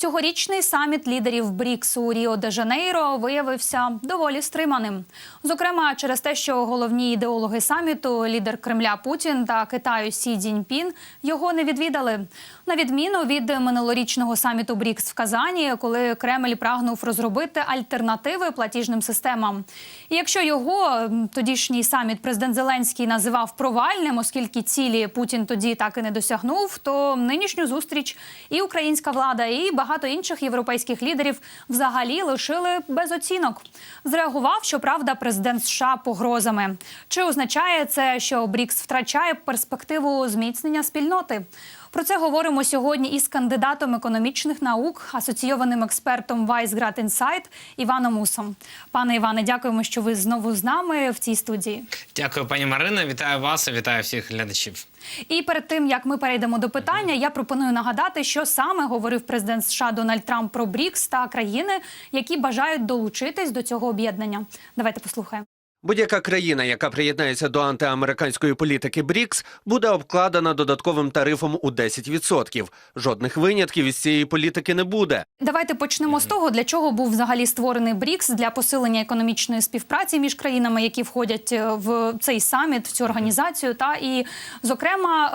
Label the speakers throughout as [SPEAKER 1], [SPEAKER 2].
[SPEAKER 1] Цьогорічний саміт лідерів БРІКС у Ріо де Жанейро виявився доволі стриманим. Зокрема, через те, що головні ідеологи саміту, лідер Кремля Путін та Китаю Сі Цзіньпін, його не відвідали. На відміну від минулорічного саміту БРІКС в Казані, коли Кремль прагнув розробити альтернативи платіжним системам. І якщо його тодішній саміт президент Зеленський називав провальним, оскільки цілі Путін тоді так і не досягнув, то нинішню зустріч і українська влада, і багато інших європейських лідерів взагалі лишили без оцінок. Зреагував, щоправда, президент США погрозами. Чи означає це, що БРІКС втрачає перспективу зміцнення спільноти? Про це говоримо сьогодні із кандидатом економічних наук, асоційованим експертом Weisgrad Insight Іваном Усом. Пане Іване, дякуємо, що ви знову з нами в цій студії.
[SPEAKER 2] Дякую, пані Марина. Вітаю вас і вітаю всіх глядачів.
[SPEAKER 1] І перед тим як ми перейдемо до питання, я пропоную нагадати, що саме говорив президент США Дональд Трамп про БРІКС та країни, які бажають долучитись до цього об'єднання. Давайте послухаємо.
[SPEAKER 3] Будь-яка країна, яка приєднається до антиамериканської політики БРІКС, буде обкладена додатковим тарифом у 10%. Жодних винятків із цієї політики не буде.
[SPEAKER 1] Давайте почнемо з того, для чого був взагалі створений БРІКС для посилення економічної співпраці між країнами, які входять е, в цей саміт, в цю організацію. Та і, зокрема,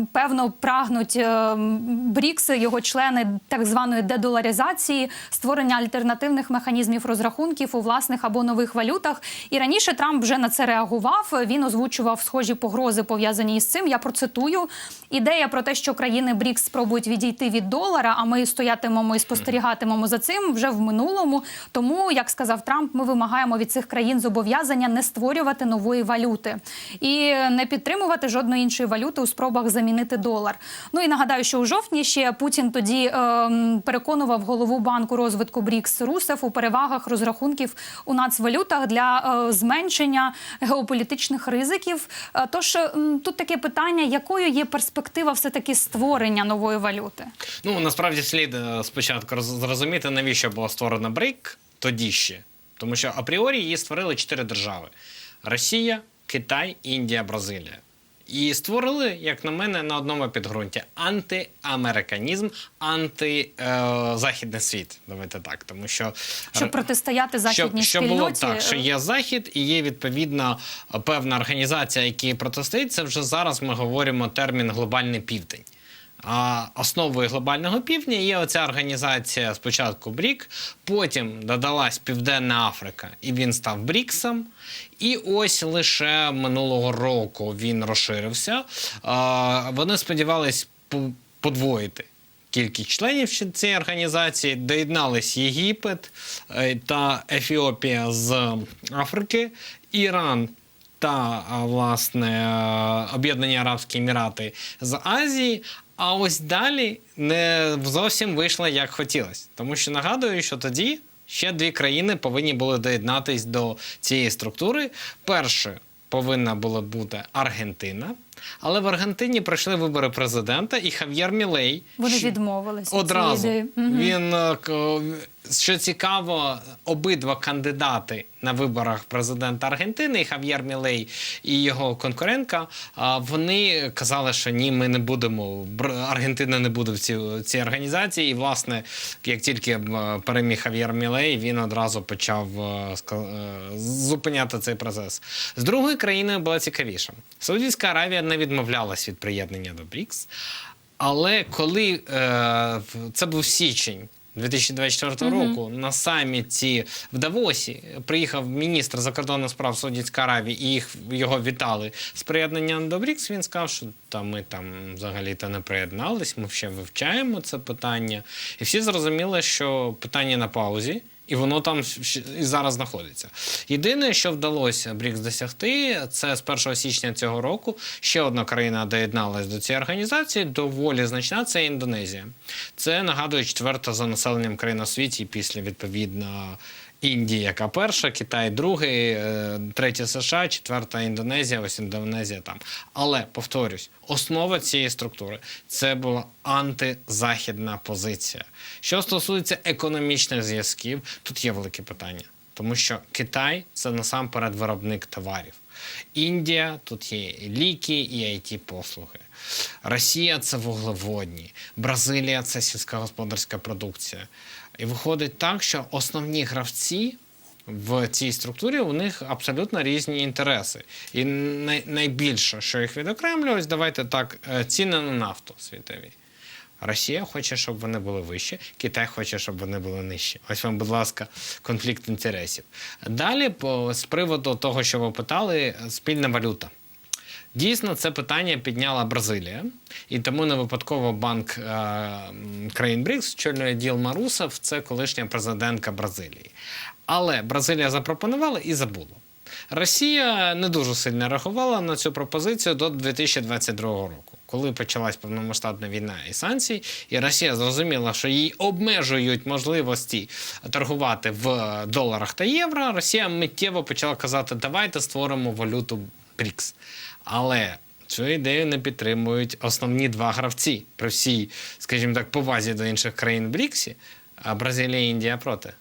[SPEAKER 1] е, певно, прагнуть е, БРІКС, його члени так званої дедоларизації, створення альтернативних механізмів розрахунків у власних або нових валютах. І раніше Трамп вже на це реагував. Він озвучував схожі погрози пов'язані із цим. Я процитую ідея про те, що країни БРІКС спробують відійти від долара, а ми стоятимемо і спостерігатимемо за цим вже в минулому. Тому, як сказав Трамп, ми вимагаємо від цих країн зобов'язання не створювати нової валюти і не підтримувати жодної іншої валюти у спробах замінити долар. Ну і нагадаю, що у жовтні ще Путін тоді ем, переконував голову банку розвитку БРІКС Русев у перевагах розрахунків у нацвалютах для е, зменшення геополітичних ризиків. Е, Тож тут таке питання, якою є перспектива все таки створення нової валюти?
[SPEAKER 2] Ну насправді слід е, спочатку роз- зрозуміти, навіщо була створена БРИК тоді ще. Тому що апріорі її створили чотири держави: Росія, Китай, Індія, Бразилія. І створили, як на мене, на одному підґрунті антиамериканізм, антизахідний світ. Давайте так. Тому що
[SPEAKER 1] Щоб протистояти західній
[SPEAKER 2] щоб,
[SPEAKER 1] спільноті.
[SPEAKER 2] Що було так, що є захід і є відповідна е, певна організація, які протистоїть. Це вже зараз ми говоримо термін глобальний південь. А основою глобального півдня є оця організація спочатку БРІК, потім додалась Південна Африка, і він став БРІКСом. І ось лише минулого року він розширився. Вони сподівались подвоїти кількість членів цієї організації. Доєднались Єгипет е, та Ефіопія з Африки, Іран та власне е, Об'єднані Арабські Емірати з Азії. А ось далі не зовсім вийшло як хотілося. Тому що нагадую, що тоді ще дві країни повинні були доєднатись до цієї структури. Перше повинна була бути Аргентина, але в Аргентині пройшли вибори президента, і Хав'єр Мілей
[SPEAKER 1] Вони відмовились
[SPEAKER 2] Одразу.
[SPEAKER 1] Мгм.
[SPEAKER 2] він е, що цікаво, обидва кандидати на виборах президента Аргентини, і Хав'єр Мілей і його конкурентка. Вони казали, що ні, ми не будемо. Аргентина не буде в цій, цій організації. І, власне, як тільки е, переміг Хав'єр Мілей, він одразу почав е, е, зупиняти цей процес. З другою країною була цікавіша. Саудівська Аравія не відмовлялась від приєднання до БРІКС. Але коли е, це був січень 2024 року на саміті в Давосі приїхав міністр закордонних справ Саудівської Аравії, і їх його вітали з приєднанням до БРІКС. Він сказав, що та ми там взагалі то не приєднались. Ми ще вивчаємо це питання, і всі зрозуміли, що питання на паузі. І воно там і зараз знаходиться. Єдине, що вдалося БРІКС досягти, це з 1 січня цього року ще одна країна доєдналась до цієї організації. Доволі значна це Індонезія. Це нагадує четверта за населенням країна у світі після відповідно. Індія, яка перша, Китай другий, е, третя США, четверта Індонезія, ось Індонезія там. Але повторюсь, основа цієї структури це була антизахідна позиція. Що стосується економічних зв'язків, тут є велике питання. тому що Китай це насамперед виробник товарів. Індія тут є ліки, і it послуги. Росія це вуглеводні, Бразилія це сільськогосподарська продукція. І виходить так, що основні гравці в цій структурі у них абсолютно різні інтереси. І найбільше, що їх відокремлює, давайте так, е, ціни на нафту світові. Росія хоче, щоб вони були вищі, Китай хоче, щоб вони були нижчі. Ось вам, будь ласка, конфлікт інтересів. Далі, з приводу того, що ви питали, спільна валюта. Дійсно, це питання підняла Бразилія, і тому не випадково банк е, країн БРІКС очолює Ділма Русов, це колишня президентка Бразилії. Але Бразилія запропонувала і забула. Росія не дуже сильно реагувала на цю пропозицію до 2022 року, коли почалась повномасштабна війна і санкції, і Росія зрозуміла, що їй обмежують можливості торгувати в доларах та євро. Росія миттєво почала казати: давайте створимо валюту БРІКС. Але цю ідею не підтримують основні два гравці при всій, скажімо так, повазі до інших країн БРІКСі, а Бразилія і Індія проти.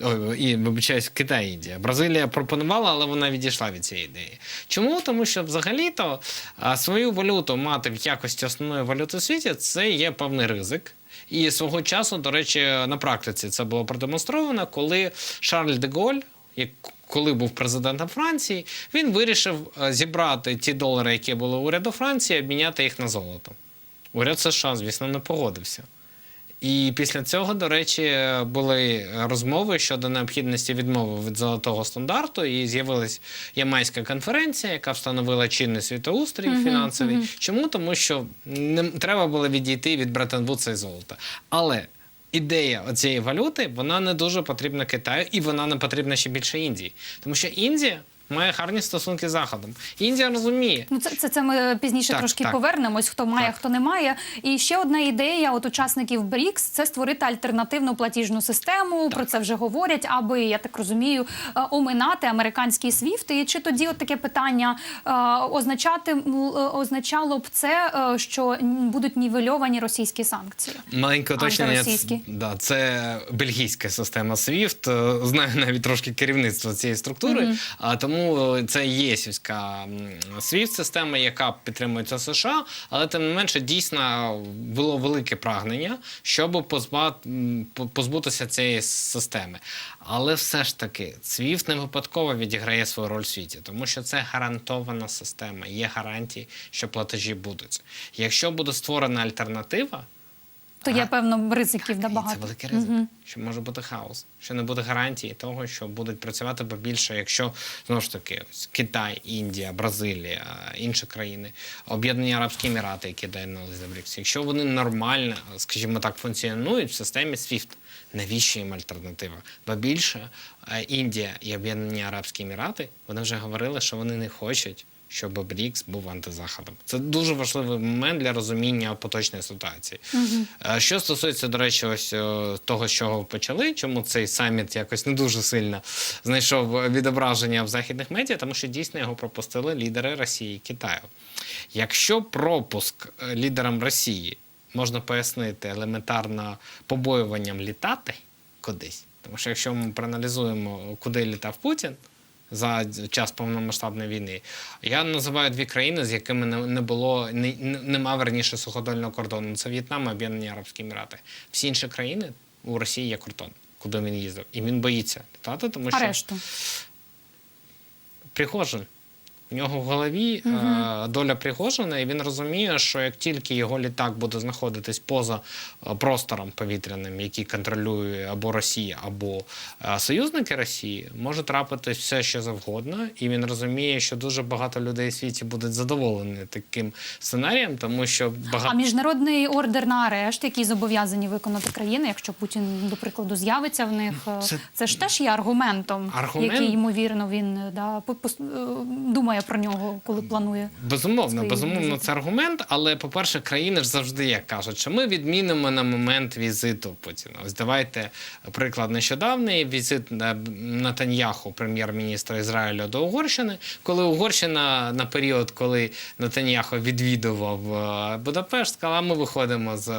[SPEAKER 2] Ой, і вибачаюсь, Китай Індія. Бразилія пропонувала, але вона відійшла від цієї ідеї. Чому? Тому що взагалі-то свою валюту мати в якості основної валюти в світі це є певний ризик. І свого часу, до речі, на практиці це було продемонстровано, коли Шарль де Голь, коли був президентом Франції, він вирішив е, зібрати ті долари, які були уряду Франції, обміняти їх на золото. Уряд США, звісно, не погодився. І після цього, до речі, були розмови щодо необхідності відмови від золотого стандарту, і з'явилась Ямайська конференція, яка встановила чинний світоустрій фінансовий. Чому? Тому що не треба було відійти від Бреттон-Вудса і золота. Але ідея цієї валюти вона не дуже потрібна Китаю, і вона не потрібна ще більше Індії, тому що Індія. Має гарні стосунки з Заходом. Індія розуміє,
[SPEAKER 1] Ну, це, це, це ми пізніше
[SPEAKER 2] Так,
[SPEAKER 1] трошки
[SPEAKER 2] так.
[SPEAKER 1] повернемось, хто має,
[SPEAKER 2] Так.
[SPEAKER 1] хто не має. І ще одна ідея от учасників БРІКС це створити альтернативну платіжну систему. Про це вже говорять, аби я так розумію, е, оминати американський СВІФТ. І чи тоді от таке питання е, означати е, означало б це, е, що будуть нівельовані російські санкції?
[SPEAKER 2] Маленьке уточнення. Да, це бельгійська система SWIFT. Е, Знаю навіть трошки керівництво цієї структури. А тому це єсівська SWIFT система, яка підтримується США, але тим не менше дійсно було велике прагнення, щоб позба- м, по- позбутися цієї системи. Але все ж таки, SWIFT не випадково відіграє свою роль в світі, тому що це гарантована система. Є гарантії, що платежі будуть. Якщо буде створена альтернатива.
[SPEAKER 1] То є певно ризиків набагато.
[SPEAKER 2] Це великий ризик, що може бути хаос, що не буде гарантії того, що будуть працювати побільше, якщо знову ж таки Китай, Індія, Бразилія, інші країни, Об'єднані Арабські Емірати, які доєдналися до БРІКС, якщо вони нормально, скажімо так, функціонують в системі SWIFT, навіщо їм альтернатива? Бо більше е, Індія і Об'єднані Арабські Емірати вони вже говорили, що вони не хочуть. Щоб БРІКС був антизаходом. Це дуже важливий момент для розуміння поточної ситуації. Е, Що стосується, до речі, ось е, того, з чого почали, чому цей саміт якось не дуже сильно знайшов відображення в західних медіа, тому що дійсно його пропустили лідери Росії і Китаю. Якщо пропуск е, лідерам Росії можна пояснити елементарно побоюванням літати кудись, тому що якщо ми проаналізуємо, куди літав Путін. За час повномасштабної війни я називаю дві країни, з якими не, було не, не- нема верніше суходольного кордону. Це В'єтнам і Об'єднані Арабські Емірати. Всі інші країни у Росії є кордон, куди він їздив, і він боїться літати, тому що
[SPEAKER 1] арешту
[SPEAKER 2] Пригожин. У нього в голові е, доля Пригожина, і він розуміє, що як тільки його літак буде знаходитись поза простором повітряним, який контролює або Росія, або е, союзники Росії, може трапитись все, що завгодно. І він розуміє, що дуже багато людей в світі будуть задоволені таким сценарієм, тому що багато
[SPEAKER 1] А міжнародний ордер на арешт, який зобов'язані виконати країни, якщо Путін, до прикладу, з'явиться в них,
[SPEAKER 2] Це-
[SPEAKER 1] це, ж теж є аргументом,
[SPEAKER 2] Аргумент?
[SPEAKER 1] який ймовірно він да, е, думає про нього, коли планує?
[SPEAKER 2] Безумовно, безумовно,
[SPEAKER 1] візити.
[SPEAKER 2] це аргумент. Але по-перше, країни ж завжди як кажуть, що ми відмінимо на момент візиту Путіна. Ось давайте приклад нещодавний візит на- Натаньяху, прем'єр-міністра Ізраїлю до Угорщини, коли Угорщина на період, коли Натаньяху відвідував е, Будапешт, сказала, ми виходимо з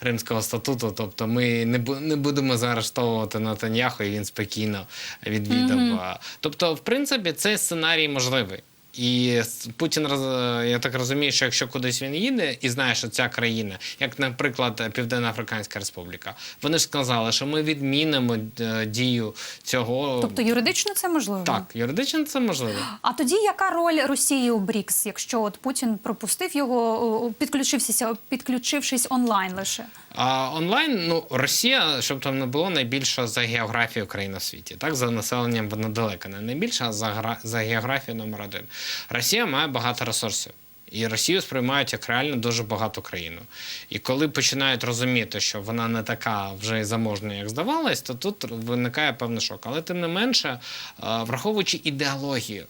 [SPEAKER 2] Римського статуту, тобто ми не будемо заарештовувати Натаньяху, і він спокійно відвідав. е. Тобто, в принципі, цей сценарій можливий. І Путін роз- я так розумію, що якщо кудись він їде і знає, що ця країна, як, наприклад, Південно-Африканська Республіка, вони ж сказали, що ми відмінимо е, дію цього.
[SPEAKER 1] Тобто юридично це можливо?
[SPEAKER 2] так, юридично це можливо.
[SPEAKER 1] А тоді яка роль Росії у БРІКС, якщо от Путін пропустив його, підключився, підключившись онлайн лише?
[SPEAKER 2] А онлайн, ну Росія, щоб там не було найбільша за географією країна в світі. Так, за населенням вона далека не найбільша, а за, гра- за географією номер один. Росія має багато ресурсів. І Росію сприймають як реально дуже багату країну. І коли починають розуміти, що вона не така вже й заможна, як здавалось, то тут виникає певний шок. Але тим не менше, е, враховуючи ідеологію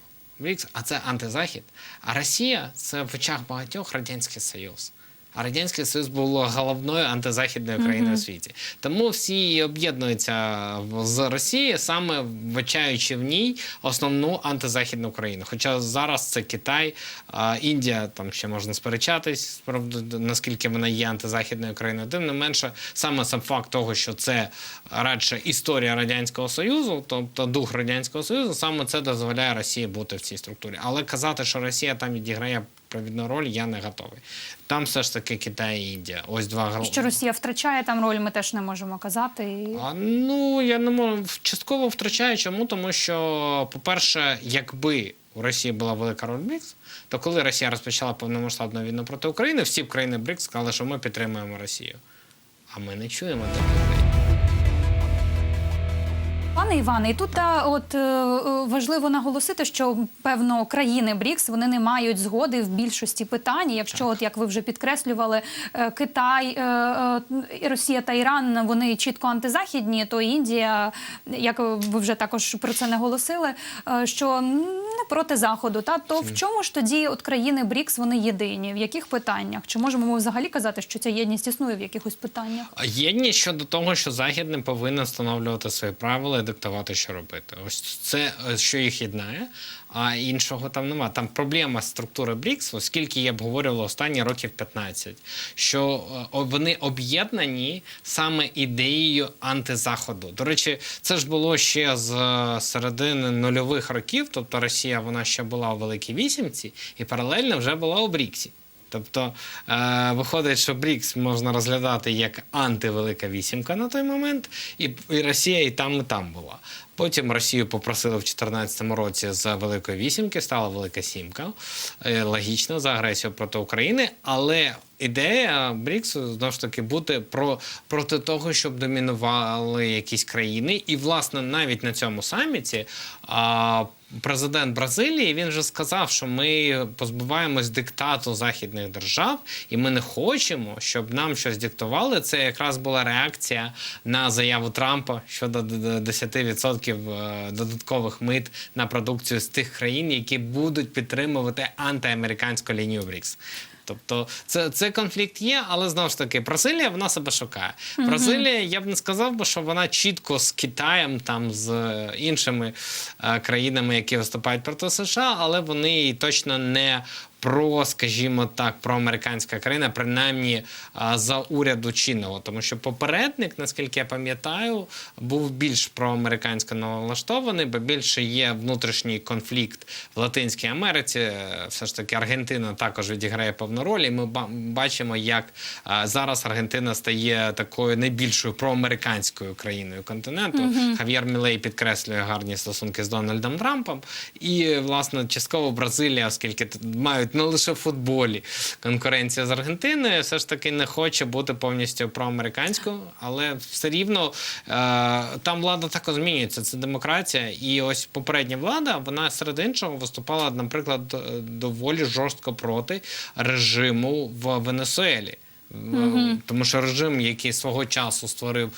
[SPEAKER 2] а це антизахід, а Росія це в очах багатьох Радянський Союз. А Радянський Союз було головною антизахідною країною у світі. Тому всі об'єднуються з Росії, саме вбачаючи в ній основну антизахідну країну. Хоча зараз це Китай, а Індія там ще можна сперечатись, правда, наскільки вона є антизахідною країною. Тим не менше, саме сам факт того, що це радше історія Радянського Союзу, тобто дух Радянського Союзу, саме це дозволяє Росії бути в цій структурі. Але казати, що Росія там відіграє провідну роль, я не готовий. Там все ж таки Китай і Індія. Ось два
[SPEAKER 1] Що Росія втрачає там роль, ми теж не можемо казати. І...
[SPEAKER 2] А, ну я не можу частково втрачаю. Чому? Тому що, по-перше, якби у Росії була велика роль БРІКС, то коли Росія розпочала повномасштабну війну проти України, всі країни БРІКС сказали, що ми підтримуємо Росію. А ми не чуємо таких.
[SPEAKER 1] Пане Іване, і тут та, от е, е, важливо наголосити, що певно країни БРІКС вони не мають згоди в більшості питань. Якщо, от як ви вже підкреслювали, е, Китай, Росія та Іран вони чітко антизахідні, то Індія, як ви вже також про це наголосили, що проти заходу. Та то в чому ж тоді от країни БРІКС вони єдині? В яких питаннях? Чи можемо ми взагалі казати, що ця єдність існує в якихось питаннях?
[SPEAKER 2] А Єдність щодо того, що Захід не повинен встановлювати свої правила і диктувати, що робити. Ось це, е, що їх єднає, а іншого там нема. Там проблема структури БРІКС, оскільки я обговорювала останні років 15, що е, вони об'єднані саме ідеєю антизаходу. До речі, це ж було ще з е, середини нульових років, тобто Росія вона ще була у Великій Вісімці і паралельно вже була у БРІКСі. Тобто е, виходить, що БРІКС можна розглядати як антивелика вісімка на той момент, і, і Росія і там, і там була. Потім Росію попросили в 2014 році з Великої вісімки, стала Велика Сімка. Е, логічно за агресію проти України, але ідея БРІКСу знову ж таки бути про проти того, щоб домінували якісь країни. І, власне, навіть на цьому саміті а, президент Бразилії він вже сказав, що ми позбуваємось диктату західних держав, і ми не хочемо, щоб нам щось диктували. Це якраз була реакція на заяву Трампа щодо д- д- 10% е, додаткових мит на продукцію з тих країн, які будуть підтримувати антиамериканську лінію БРІКС. Тобто це, це конфлікт є, але знову ж таки, Бразилія вона себе шукає. Бразилія, я б не сказав би, що вона чітко з Китаєм, там з е, іншими е, країнами, які виступають проти США, але вони точно не про, скажімо так, проамериканська країна, принаймні за уряду чинного. Тому що попередник, наскільки я пам'ятаю, був більш проамерикансько налаштований, бо більше є внутрішній конфлікт в Латинській Америці. Е, Все ж таки, Аргентина також відіграє певну роль, і ми бачимо, як зараз Аргентина стає такою найбільшою проамериканською країною континенту. Хав'єр Мілей підкреслює гарні стосунки з Дональдом Трампом. І, власне, частково Бразилія, оскільки мають не лише в футболі конкуренція з Аргентиною, все ж таки не хоче бути повністю проамериканською, але все рівно е, там влада також змінюється. Це демократія. І ось попередня влада, вона серед іншого виступала, наприклад, доволі жорстко проти режиму в Венесуелі. Е, Тому що режим, який свого часу створив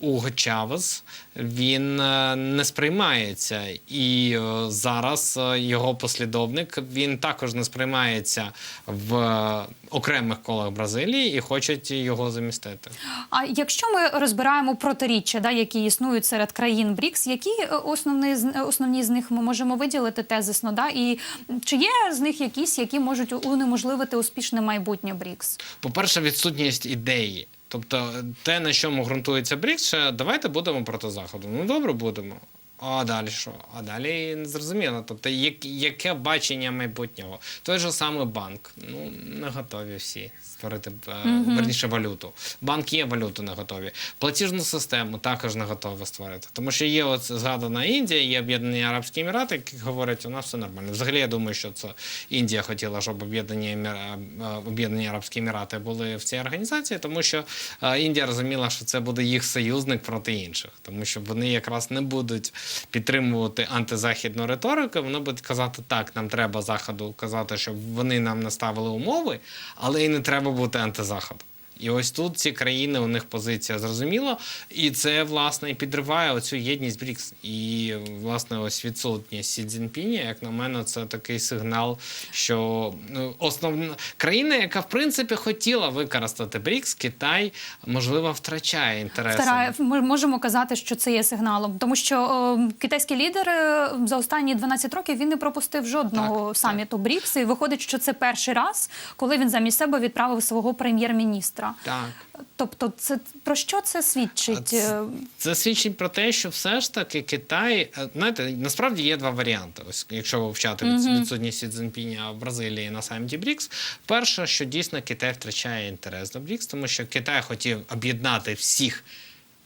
[SPEAKER 2] Уго Чавес, він е, не сприймається. І е, зараз його послідовник він також не сприймається в окремих колах Бразилії і хочуть його замістити.
[SPEAKER 1] А якщо ми розбираємо протиріччя, да, які існують серед країн БРІКС, які основні, основні з них ми можемо виділити тезисно? Да? І чи є з них якісь, які можуть унеможливити успішне майбутнє БРІКС?
[SPEAKER 2] По-перше, відсутність ідеї. Тобто, те, на чому ґрунтується БРІКС, давайте будемо проти Заходу. Ну добре, будемо. А далі що? А далі не зрозуміло. Тобто, як, яке бачення майбутнього? Той же самий банк. Ну, не готові всі створити е, верніше валюту. Банк є, валюту не готові. Платіжну систему також не готові створити. Тому що є от згадана Індія, є Об'єднані Арабські Емірати, які говорять, у нас все нормально. Взагалі, я думаю, що це Індія хотіла, щоб Об'єднані Емір- е, Об'єднані Арабські Емірати були в цій організації, тому що е, Індія розуміла, що це буде їх союзник проти інших, тому що вони якраз не будуть підтримувати антизахідну риторику. Вони будуть казати, так, нам треба заходу казати, щоб вони нам наставили умови, але і не треба бути антизаходом. І ось тут ці країни, у них позиція зрозуміла, і це власне і підриває оцю єдність БРІКС. І власне ось відсутність Сі Цзіньпіня, як на мене, це такий сигнал, що ну, основна країна, яка в принципі хотіла використати БРІКС, Китай можливо втрачає інтереси.
[SPEAKER 1] Старає, ми можемо казати, що це є сигналом, тому що о, китайський лідер е, за останні 12 років він не пропустив жодного
[SPEAKER 2] Так,
[SPEAKER 1] саміту БРІКС. І виходить, що це перший раз, коли він замість себе відправив свого прем'єр-міністра.
[SPEAKER 2] Так.
[SPEAKER 1] Тобто, це про що це свідчить?
[SPEAKER 2] Це- Це свідчить про те, що все ж таки Китай, е, знаєте, насправді є два варіанти. Ось якщо вивчати від, відсутність Сі Цзіньпіня в Бразилії на саміті БРІКС, перше, що дійсно Китай втрачає інтерес до БРІКС, тому що Китай хотів об'єднати всіх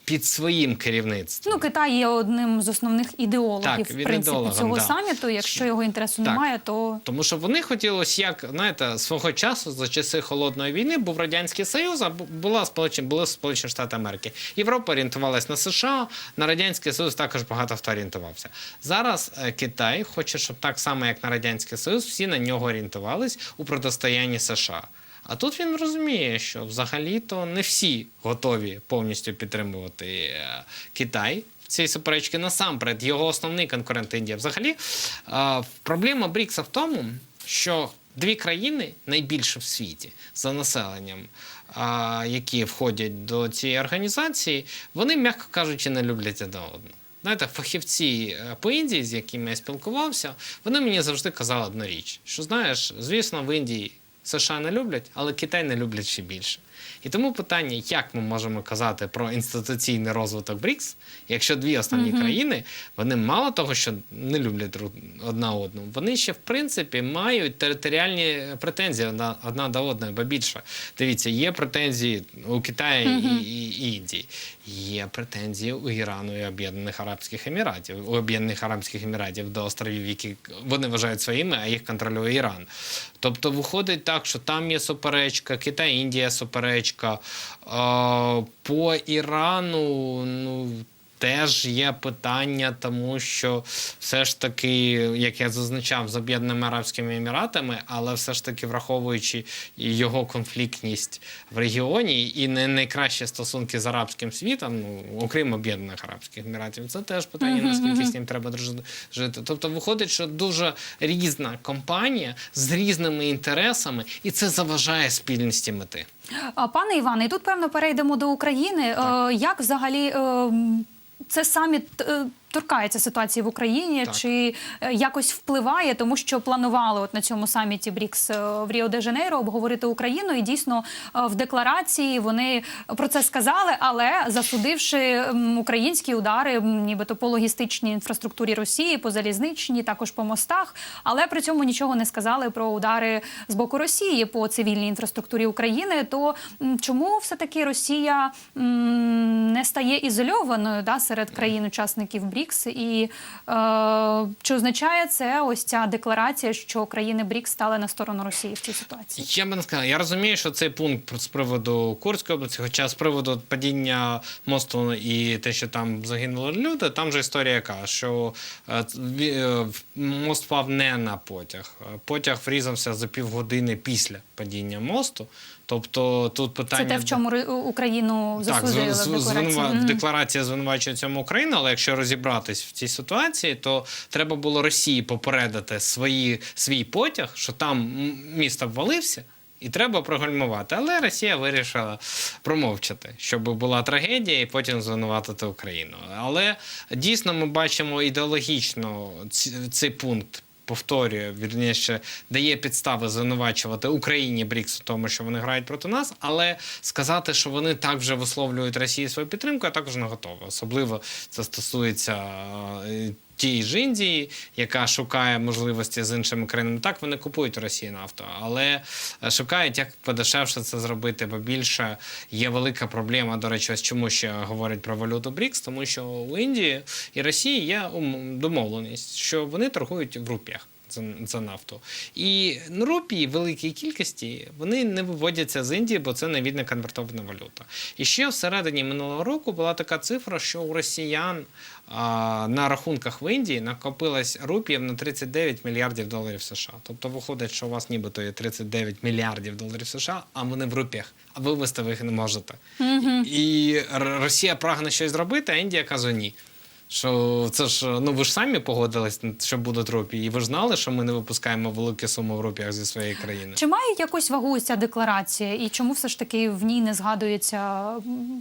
[SPEAKER 2] під своїм керівництвом.
[SPEAKER 1] Ну, Китай є одним з основних ідеологів
[SPEAKER 2] Так,
[SPEAKER 1] в принципі цього
[SPEAKER 2] да.
[SPEAKER 1] саміту. Якщо його інтересу
[SPEAKER 2] Так.
[SPEAKER 1] немає, то
[SPEAKER 2] Тому що вони хотіли, ось як знаєте, свого часу за часи холодної війни був радянський союз, а була сполучені були Сполучені Штати Америки. Європа орієнтувалась на США, на радянський союз також багато хто орієнтувався. Зараз е, Китай хоче, щоб так само як на радянський союз, всі на нього орієнтувались у протистоянні США. А тут він розуміє, що взагалі-то не всі готові повністю підтримувати е, Китай. Цій суперечки насамперед його основний конкурент Індія. Взагалі, е, проблема Брікса в тому, що дві країни найбільше в світі за населенням, а, які входять до цієї організації, вони, м'яко кажучи, не люблять одне одного. Знаєте, фахівці е, по Індії, з якими я спілкувався, вони мені завжди казали одну річ: що знаєш, звісно, в Індії США не люблять, але Китай не люблять ще більше. І тому питання, як ми можемо казати про інституційний розвиток БРІКС, якщо дві основні країни, вони мало того, що не люблять одна одну, вони ще в принципі мають територіальні претензії одна, одна до одної, бо більше. Дивіться, є претензії у Китаї і, і, і Індії, є претензії у Ірану і Об'єднаних Арабських Еміратів, у Об'єднаних Арабських Еміратів до островів, які вони вважають своїми, а їх контролює Іран. Тобто виходить так, що там є суперечка, Китай, Індія суперечка. Е, По Ірану, ну. Теж є питання, тому що все ж таки, як я зазначав, з Об'єднаними Арабськими Еміратами, але все ж таки враховуючи його конфліктність в регіоні і не найкращі стосунки з арабським світом, ну окрім Об'єднаних Арабських Еміратів, це теж питання, наскільки з ним треба жити. Тобто виходить, що дуже різна компанія з різними інтересами, і це заважає спільності мети.
[SPEAKER 1] Пане Іване, і тут певно перейдемо до України. Е, Як взагалі е, це саміт е, торкається ситуації в Україні?
[SPEAKER 2] Так.
[SPEAKER 1] Чи е, якось впливає, тому що планували от на цьому саміті БРІКС е, в Ріо де Жанейро обговорити Україну, і дійсно е, в декларації вони про це сказали, але засудивши українські удари, нібито по логістичній інфраструктурі Росії, по залізничній, також по мостах, але при цьому нічого не сказали про удари з боку Росії по цивільній інфраструктурі України. То чому все таки Росія не стає ізольованою да, серед країн-учасників БРІКС? І е, чи означає це ось ця декларація, що країни БРІКС стали на сторону Росії в цій ситуації?
[SPEAKER 2] Я би не сказав. Я розумію, що цей пункт з приводу Курської області, хоча з приводу падіння мосту і те, що там загинули люди, там же історія яка, що е, е, мост впав не на потяг. Потяг врізався за півгодини після падіння мосту. Тобто тут питання Це
[SPEAKER 1] те, в чому Україну
[SPEAKER 2] так,
[SPEAKER 1] засудили декларації.
[SPEAKER 2] звинува- декларація звинувачує цьому Україну, але якщо розібратись в цій ситуації, то треба було Росії попередити свої, свій потяг, що там м, міст обвалився. І треба прогальмувати. Але Росія вирішила промовчати, щоб була трагедія, і потім звинуватити Україну. Але дійсно ми бачимо ідеологічно цей пункт. Повторюю, вірніше, дає підстави звинувачувати Україні Брікс у тому, що вони грають проти нас, але сказати, що вони так вже висловлюють Росії свою підтримку, я також не готова. Особливо це стосується тієї ж Індії, яка шукає можливості з іншими країнами. Так вони купують у Росії нафту, але е, шукають, як подешевше це зробити, бо більше є велика проблема. До речі, ось чому ще говорять про валюту Брікс, тому що у Індії і Росії є домовленість, що вони торгують в рупіях. За, за нафту. І рупії в великій кількості вони не виводяться з Індії, бо це невідна конвертована валюта. І ще всередині минулого року була така цифра, що у росіян а, на рахунках в Індії накопилось рупіїв на 39 мільярдів доларів США. Тобто виходить, що у вас нібито є 39 мільярдів доларів США, а вони в рупіях, а вивести ви їх не можете. І Росія прагне щось зробити, а Індія каже ні. Що це ж ну ви ж самі погодились, що будуть рупії, і ви ж знали, що ми не випускаємо великі суми в рупіях зі своєї країни.
[SPEAKER 1] Чи має якусь вагу ця декларація, і чому все ж таки в ній не згадується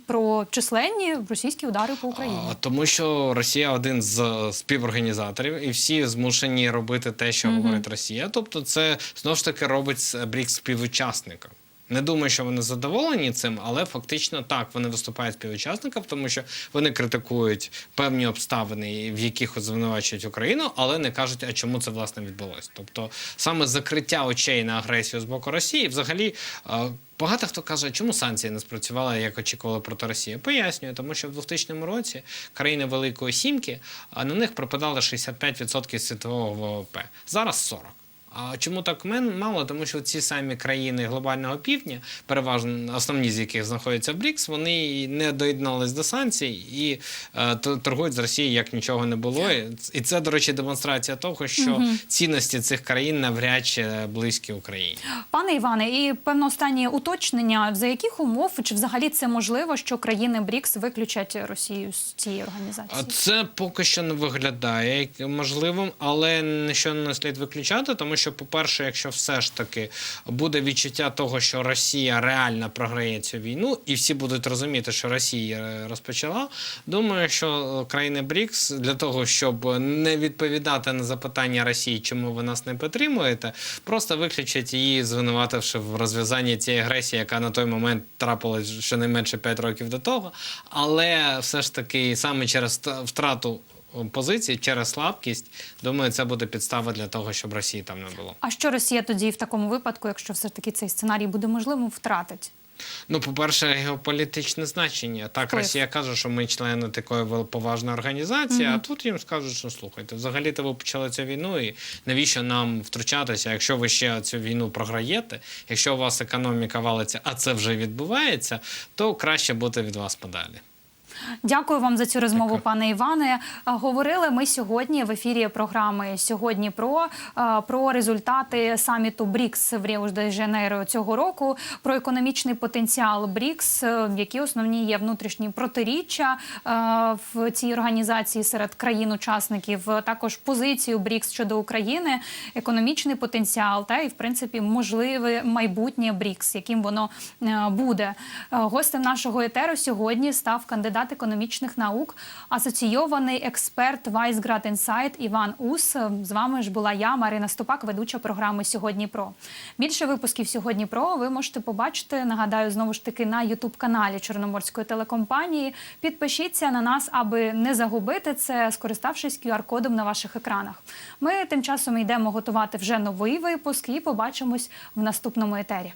[SPEAKER 1] про численні російські удари по Україні?
[SPEAKER 2] А, Тому що Росія один з е, співорганізаторів, і всі змушені робити те, що говорить Росія. Тобто, це знову ж таки робить з БРІКС співучасником. Не думаю, що вони задоволені цим, але фактично так вони виступають співучасником, тому що вони критикують певні обставини, в яких звинувачують Україну, але не кажуть, а чому це власне відбулося. Тобто саме закриття очей на агресію з боку Росії, взагалі. е, Багато хто каже, чому санкції не спрацювали, як очікували проти Росії. Пояснюю, тому що в 2000 році країни Великої Сімки а на них припадало 65% світового ВВП. Зараз 40%. А чому так мало? Тому що ці самі країни глобального півдня, переважно основні з яких знаходяться в БРІКС, вони не доєднались до санкцій і е, торгують з Росією як нічого не було. І це, до речі, демонстрація того, що цінності цих країн навряд чи близькі Україні.
[SPEAKER 1] Пане Іване, і певно останнє уточнення: за яких умов чи взагалі це можливо, що країни БРІКС виключать Росію з цієї організації?
[SPEAKER 2] Це поки що не виглядає можливим, але нічого не слід виключати, тому що, по-перше, якщо все ж таки буде відчуття того, що Росія реально програє цю війну, і всі будуть розуміти, що Росія е, розпочала. Думаю, що країни БРІКС для того, щоб не відповідати на запитання Росії, чому ви нас не підтримуєте, просто виключать її, звинувативши в розв'язанні цієї агресії, яка на той момент трапилась щонайменше 5 років до того. Але все ж таки саме через втрату позиції, через слабкість, думаю, це буде підстава для того, щоб Росії там не було.
[SPEAKER 1] А що Росія тоді в такому випадку, якщо все таки цей сценарій буде можливим, втратить?
[SPEAKER 2] Ну, по-перше, геополітичне значення. Так,
[SPEAKER 1] Вплив.
[SPEAKER 2] Росія каже, що ми члени такої поважної організації, а тут їм скажуть, що слухайте, взагалі-то ви почали цю війну, і навіщо нам втручатися, якщо ви ще цю війну програєте, якщо у вас економіка валиться, а це вже відбувається, то краще бути від вас подалі.
[SPEAKER 1] Дякую вам за цю розмову,
[SPEAKER 2] Дякую.
[SPEAKER 1] пане Іване. Говорили ми сьогодні в ефірі програми Сьогодні про, про результати саміту БРІКС в Ріо де Жанейро цього року, про економічний потенціал БРІКС, е, які основні є внутрішні протиріччя е, в цій організації серед країн-учасників, е, також позицію БРІКС щодо України, економічний потенціал та і в принципі можливе майбутнє БРІКС, яким воно буде. Гостем нашого етеру сьогодні став кандидат економічних наук, асоційований експерт Вайсград Інсайт Іван Ус. З вами ж була я, Марина Ступак, ведуча програми Сьогодні Про. Більше випусків Сьогодні Про ви можете побачити. Нагадаю, знову ж таки на Ютуб каналі Чорноморської телекомпанії. Підпишіться на нас, аби не загубити це, скориставшись QR-кодом на ваших екранах. Ми тим часом йдемо готувати вже новий випуск і побачимось в наступному етері.